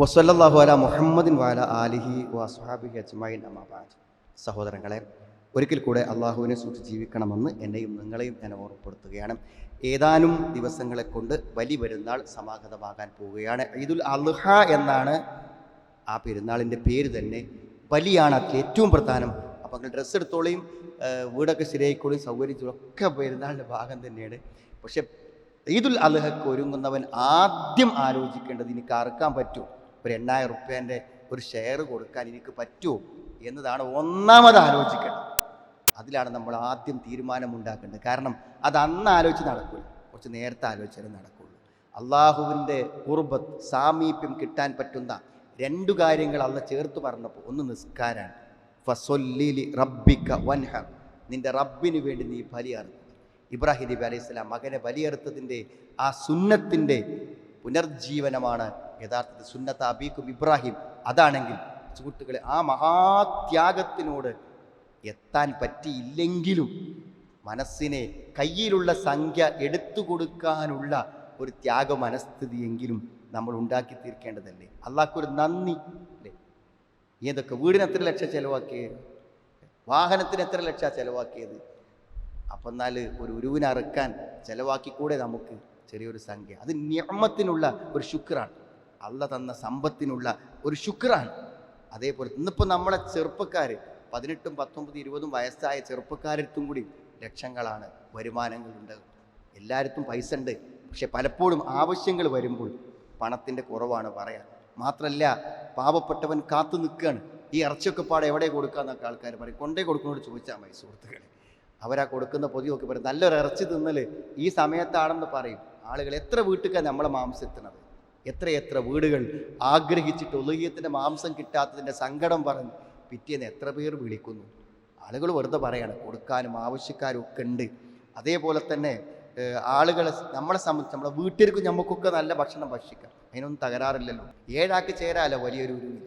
വസല്ലല്ലാഹു അലാ മുഹമ്മദിൻ വാല ആലിഹി വസ്ഹാബി അജ്മൈൻ അമാബാദ് സഹോദരങ്ങളെ ഒരിക്കൽ കൂടെ അള്ളാഹുവിനെ സൂക്ഷിച്ച് ജീവിക്കണമെന്ന് എന്നെയും നിങ്ങളെയും ഞാൻ ഓർമ്മപ്പെടുത്തുകയാണ്. ഏതാനും ദിവസങ്ങളെ കൊണ്ട് വലി പെരുന്നാൾ സമാഗതമാകാൻ പോവുകയാണ്. ഈദുൽ അൽഹ എന്നാണ് ആ പെരുന്നാളിന്റെ പേര് തന്നെ. ബലിയാണ് അതിൽ ഏറ്റവും പ്രധാനം അപ്പം അങ്ങനെ ഡ്രസ്സ് എടുത്തോളിയും വീടൊക്കെ ശരിയായിക്കോളും സൗകര്യത്തോളും ഒക്കെ പെരുന്നാളിന്റെ ഭാഗം തന്നെയാണ്. പക്ഷെ ഈദുൽ അലഹക്ക് ഒരുങ്ങുന്നവൻ ആദ്യം ആലോചിക്കേണ്ടത് എനിക്ക് അറുക്കാൻ പറ്റുമോ? ഒരു എണ്ണായിരം റുപ്യേന്റെ ഒരു ഷെയർ കൊടുക്കാൻ എനിക്ക് പറ്റുമോ? എന്നതാണ് ഒന്നാമത് ആലോചിക്കേണ്ടത്. അതിലാണ് നമ്മൾ ആദ്യം തീരുമാനമുണ്ടാക്കേണ്ടത്. കാരണം അത് അന്ന് ആലോചിച്ച് നടക്കില്ല കുറച്ച് നേരത്തെ ആലോചിച്ചാലും നടക്കുള്ളൂ. അള്ളാഹുവിന്റെ കുർബത്ത് സാമീപ്യം കിട്ടാൻ പറ്റുന്ന രണ്ടു കാര്യങ്ങൾ അള്ള ചേർത്ത് പറഞ്ഞപ്പോൾ ഒന്ന് നിസ്കാരാണ്. ഫസൊല്ലിലി റബ്ബിക്ക വൻഹ. നിന്റെ റബ്ബിന് വേണ്ടി നീ ബലിയറുത്തു ഇബ്രാഹിം നബി അലൈഹി സ്വലാം മകനെ ബലിയറുത്തതിന്റെ ആ സുന്നത്തിന്റെ പുനർജീവനമാണ് യഥാർത്ഥത്തിൽ സുന്നത്ത് അബീക്കും ഇബ്രാഹിം. അതാണെങ്കിൽ സുഹൃത്തുക്കളെ ആ മഹാത്യാഗത്തിനോട് എത്താൻ പറ്റിയില്ലെങ്കിലും മനസ്സിനെ കയ്യിലുള്ള സംഖ്യ എടുത്തു കൊടുക്കാനുള്ള ഒരു ത്യാഗ മനസ്ഥിതിയെങ്കിലും നമ്മൾ ഉണ്ടാക്കി തീർക്കേണ്ടതല്ലേ? അള്ളാഹ്ക്കൊരു നന്ദി. അല്ലേ ഏതൊക്കെ വീടിന് എത്ര ലക്ഷം ചിലവാക്കിയത് വാഹനത്തിന് എത്ര ലക്ഷം ചിലവാക്കിയത്? അപ്പം എന്നാൽ ഒരു ഉരുവിനെ അറുക്കാൻ ചിലവാക്കിക്കൂടെ നമുക്ക്? ചെറിയൊരു സംഖ്യ. അത് നിയമത്തിനുള്ള ഒരു ശുക്രാണ്. അള്ള തന്ന സമ്പത്തിനുള്ള ഒരു ശുക്രാണ്. അതേപോലെ ഇന്നിപ്പോൾ നമ്മളെ ചെറുപ്പക്കാർ പതിനെട്ടും പത്തൊമ്പത് ഇരുപതും വയസ്സായ ചെറുപ്പക്കാരത്തും കൂടി ലക്ഷങ്ങളാണ് വരുമാനങ്ങളുണ്ട്. എല്ലായിടത്തും പൈസ ഉണ്ട്. പക്ഷെ പലപ്പോഴും ആവശ്യങ്ങൾ വരുമ്പോൾ പണത്തിന്റെ കുറവാണ് പറയാൻ മാത്രമല്ല പാവപ്പെട്ടവൻ കാത്തു നിൽക്കുകയാണ്. ഈ ഇറച്ചിയൊക്കെ പാടെ എവിടെ കൊടുക്കാന്നൊക്കെ ആൾക്കാർ പറയും. കൊണ്ടേ കൊടുക്കുന്നോട് ചോദിച്ചാൽ മതി സുഹൃത്തുക്കളെ. അവരാ കൊടുക്കുന്ന പൊതി നോക്കി പറയും. നല്ലൊരു ഇറച്ചി തിന്നൽ ഈ സമയത്താണെന്ന് പറയും. ആളുകൾ എത്ര വീട്ടുകാർ നമ്മളെ മാംസത്തിനത് എത്ര വീടുകൾ ആഗ്രഹിച്ചിട്ട് ഒലുകിയത്തിന്റെ മാംസം കിട്ടാത്തതിന്റെ സങ്കടം പറഞ്ഞ് പിറ്റേന്ന് എത്ര പേർ വിളിക്കുന്നു? ആളുകൾ വെറുതെ പറയാണ്. കൊടുക്കാനും ആവശ്യക്കാരും ഒക്കെ ഉണ്ട്. അതേപോലെ തന്നെ ആളുകളെ നമ്മളെ സംബന്ധിച്ച് നമ്മളെ വീട്ടിലേക്കും നമുക്കൊക്കെ നല്ല ഭക്ഷണം ഭക്ഷിക്കാം. അതിനൊന്നും തകരാറില്ലല്ലോ. ഏഴാക്ക് ചേരാമല്ലോ വലിയൊരു ഉരുവിൽ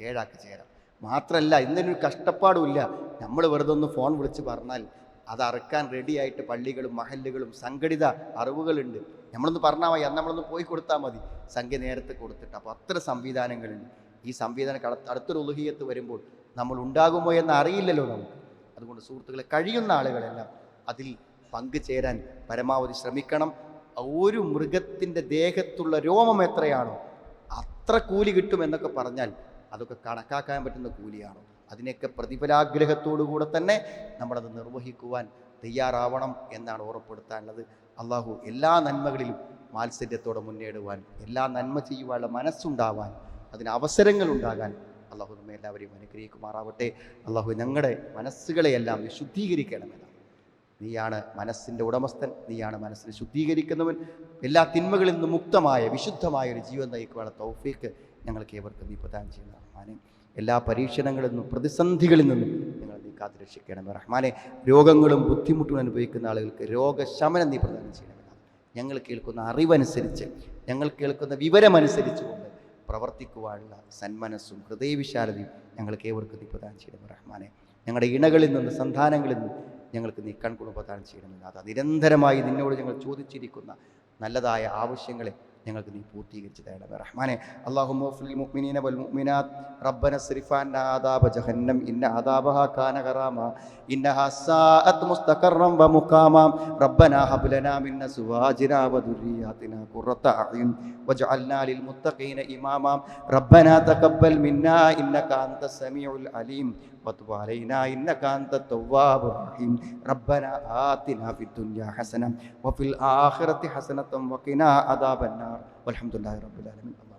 ഏഴാക്ക് ചേരാം. മാത്രമല്ല ഇന്നൊരു കഷ്ടപ്പാടുമില്ല നമ്മൾ വെറുതെ ഒന്ന് ഫോൺ വിളിച്ച് പറഞ്ഞാൽ അത് അറുക്കാൻ റെഡിയായിട്ട് പള്ളികളും മഹല്ലുകളും സംഘടിത അറിവുകളുണ്ട്. നമ്മളൊന്ന് പറഞ്ഞാൽ മതി. അന്ന് നമ്മളൊന്ന് പോയി കൊടുത്താൽ മതി. സംഖ്യ നേരത്തെ കൊടുത്തിട്ട്. അപ്പോൾ അത്ര സംവിധാനങ്ങളുണ്ട്. ഈ സംവിധാനം അടുത്തൊരു ഉലുഹിയത്ത് വരുമ്പോൾ നമ്മൾ ഉണ്ടാകുമോ എന്ന് അറിയില്ലല്ലോ നമുക്ക്. അതുകൊണ്ട് സുഹൃത്തുക്കളെ കഴിയുന്ന ആളുകളെല്ലാം അതിൽ പങ്കുചേരാൻ പരമാവധി ശ്രമിക്കണം. ഒരു മൃഗത്തിന്റെ ദേഹത്തുള്ള രോമം എത്രയാണോ അത്ര കൂലി കിട്ടുമെന്നൊക്കെ പറഞ്ഞാൽ അതൊക്കെ കണക്കാക്കാൻ പറ്റുന്ന കൂലിയാണോ? അതിനെയൊക്കെ പ്രതിഫലാഗ്രഹത്തോടു കൂടെ തന്നെ നമ്മളത് നിർവഹിക്കുവാൻ തയ്യാറാവണം എന്നാണ് ഓർപ്പെടുത്താനുള്ളത് അള്ളാഹു എല്ലാ നന്മകളിലും മാത്സര്യത്തോടെ മുന്നേടുവാൻ എല്ലാ നന്മ ചെയ്യുവാനുള്ള മനസ്സുണ്ടാവാൻ അതിന് അവസരങ്ങൾ ഉണ്ടാകാൻ അള്ളാഹു നമ്മെ എല്ലാവരെയും അനുഗ്രഹിക്കുമാറാവട്ടെ. അള്ളാഹു ഞങ്ങളുടെ മനസ്സുകളെയെല്ലാം വിശുദ്ധീകരിക്കണമെന്ന് നീയാണ് മനസ്സിന്റെ ഉടമസ്ഥൻ നീയാണ് മനസ്സിനെ ശുദ്ധീകരിക്കുന്നവൻ. എല്ലാ തിന്മകളിൽ നിന്നും മുക്തമായ വിശുദ്ധമായ ഒരു ജീവൻ നയിക്കുവാനുള്ള തൗഫീക്ക് ഞങ്ങൾക്ക് ഏവർക്കും നീ പ്രദാനം ചെയ്യുന്ന റഹ്മാനെ. എല്ലാ പരീക്ഷണങ്ങളിൽ നിന്നും പ്രതിസന്ധികളിൽ നിന്നും ഞങ്ങൾ നീ കാത്തു രക്ഷിക്കണമേ റഹ്മാനെ. രോഗങ്ങളും ബുദ്ധിമുട്ടും അനുഭവിക്കുന്ന ആളുകൾക്ക് രോഗശമനം നീ പ്രദാനം ചെയ്യണമെന്നാണ് ഞങ്ങൾ കേൾക്കുന്ന അറിവനുസരിച്ച് ഞങ്ങൾ കേൾക്കുന്ന വിവരമനുസരിച്ചുകൊണ്ട് പ്രവർത്തിക്കുവാനുള്ള സന്മനസ്സും ഹൃദയവിശാലതയും ഞങ്ങൾക്ക് ഏവർക്കും നീ പ്രദാനം ചെയ്യണമേ റഹ്മാനെ. ഞങ്ങളുടെ ഇണകളിൽ നിന്ന് സന്താനങ്ങളിൽ നിന്ന് ഞങ്ങൾക്ക് നീ കൺകുണ പ്രദാനം ചെയ്യണമെന്ന്. അത് നിരന്തരമായി നിന്നോട് ഞങ്ങൾ ചോദിച്ചിരിക്കുന്ന നല്ലതായ ആവശ്യങ്ങളെ ഞങ്ങൾക്ക് നീ പൂർത്തീകരിച്ച് തരണമേ റഹ്മാനെ. അള്ളാഹു മുഅ്മിനീന വൽ മുഅ്മിനാത്ത്. റബ്ബന സ്രിഫാൻ ആദാബ ജഹന്നം. ഇന്ന ആദാബഹ കാന ഗറാമ. ഇന്നഹ സാഅത് മുസ്തഖറൻ വ മുഖാമ. റബ്ബന ഹബ് ലനാ മിൻ അസ്വാജിനാ വ ദുർരിയാതിനാ ഖുറത അഅ്യുൻ. വജ്അൽനാ ലിൽ മുത്തഖീന ഇമാമ. റബ്ബന തഖബ്ബൽ മിന്നാ. ഇന്നക അൻത സമീഉൽ അലീം. وتب علينا إنك أنت التواب الرحيم. ربنا آتنا في الدنيا حسنة وفي الآخرة حسنة وقنا عذاب النار. والحمد لله رب العالمين.